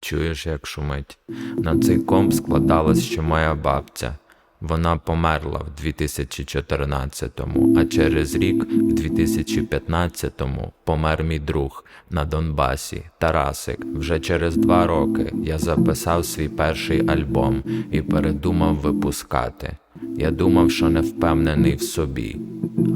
Чуєш, як шумить? На цей комп складалась ще моя бабця. Вона померла в 2014-му, а через рік, в 2015-му, помер мій друг на Донбасі, Тарасик. Вже через два роки я записав свій перший альбом і передумав випускати. Я думав, що не впевнений в собі,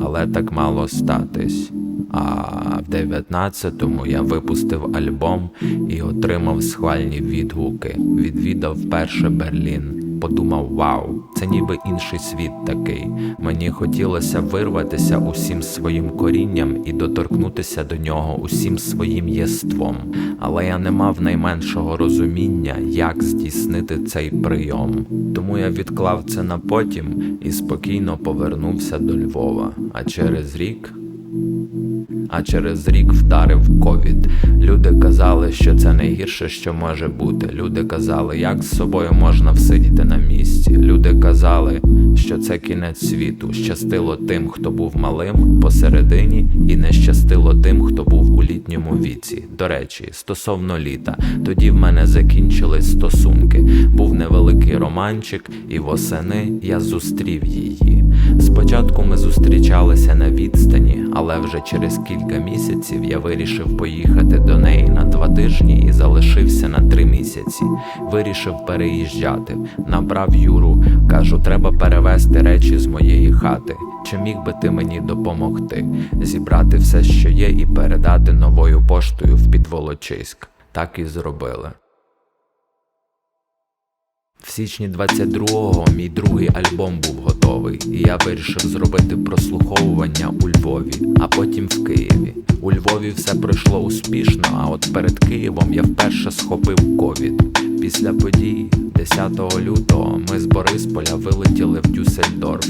але так мало статись. А в 19-му я випустив альбом і отримав схвальні відгуки. Відвідав вперше Берлін. Подумав, вау, це ніби інший світ такий. Мені хотілося вирватися усім своїм корінням і доторкнутися до нього усім своїм єством. Але я не мав найменшого розуміння, як здійснити цей прийом. Тому я відклав це на потім і спокійно повернувся до Львова. А через рік а через рік вдарив ковід. Люди казали, що це найгірше, що може бути. Люди казали, як з собою можна всидіти на місці. Люди казали, що це кінець світу. Щастило тим, хто був малим посередині, і не щастило тим, хто був у літньому віці. До речі, стосовно літа, тоді в мене закінчились стосунки. Був невеликий романчик, і восени я зустрів її. Спочатку ми зустрічалися на відстані, але вже через кілька місяців я вирішив поїхати до неї на два тижні і залишився на три місяці. Вирішив переїжджати. Набрав Юру, кажу, треба перевезти речі з моєї хати. Чи міг би ти мені допомогти? Зібрати все, що є, і передати новою поштою в Підволочиськ. Так і зробили. В січні 22-го мій другий альбом був готовий, і я вирішив зробити прослуховування у Львові, а потім в Києві. У Львові все пройшло успішно, а от перед Києвом я вперше схопив ковід. Після подій 10 лютого ми з Борисполя вилетіли в Дюссельдорф.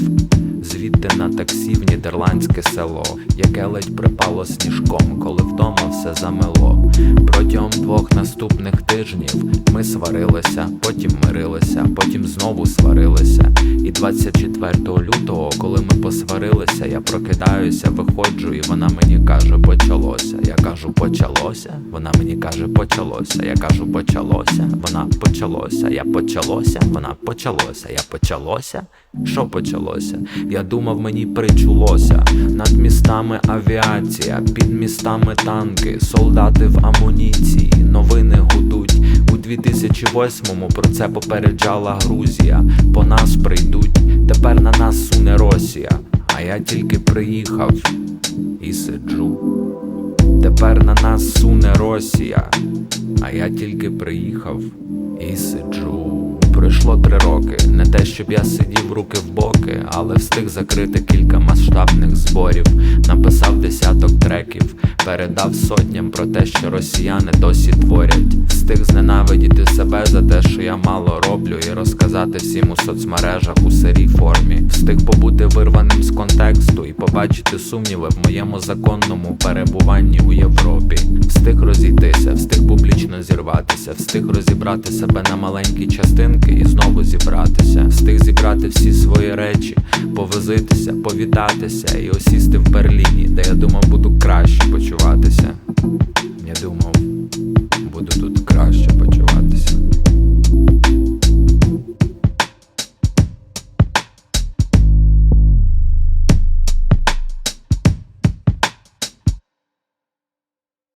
Звідти на таксі в нідерландське село, яке ледь припало сніжком, коли вдома все замело. Протягом двох наступних тижнів ми сварилися, потім мирилися, потім знову сварилися. І 24 лютого, коли ми посварилися, я прокидаюся, виходжу, і вона мені каже, почалося. Я кажу, почалося. Вона мені каже, почалося. Я кажу, почалося. Вона почалося. Я почалося. Вона почалося. Я почалося. Що почалося? Я думав, мені причулося. Над містами авіація, під містами танки, солдати в амуніції, новини гудуть. У 2008-му про це попереджала Грузія. По нас прийдуть, тепер на нас суне Росія. А я тільки приїхав і сиджу. Тепер на нас суне Росія, а я тільки приїхав і сиджу. Пройшло три роки. Не те, щоб я сидів руки в боки, але встиг закрити кілька масштабних зборів, написав десяток треків, передав сотням про те, що росіяни досі творять. Встиг зненавидіти себе за те, що я мало роблю, і розказати всім у соцмережах у сирій формі. Встиг побути вирваним з контексту і побачити сумніви в моєму законному перебуванні у Європі. Встиг встиг розібрати себе на маленькі частинки і знову зібратися. Встиг зібрати всі свої речі, повозитися, повітатися і осісти в Берліні, де я думав буду краще почуватися.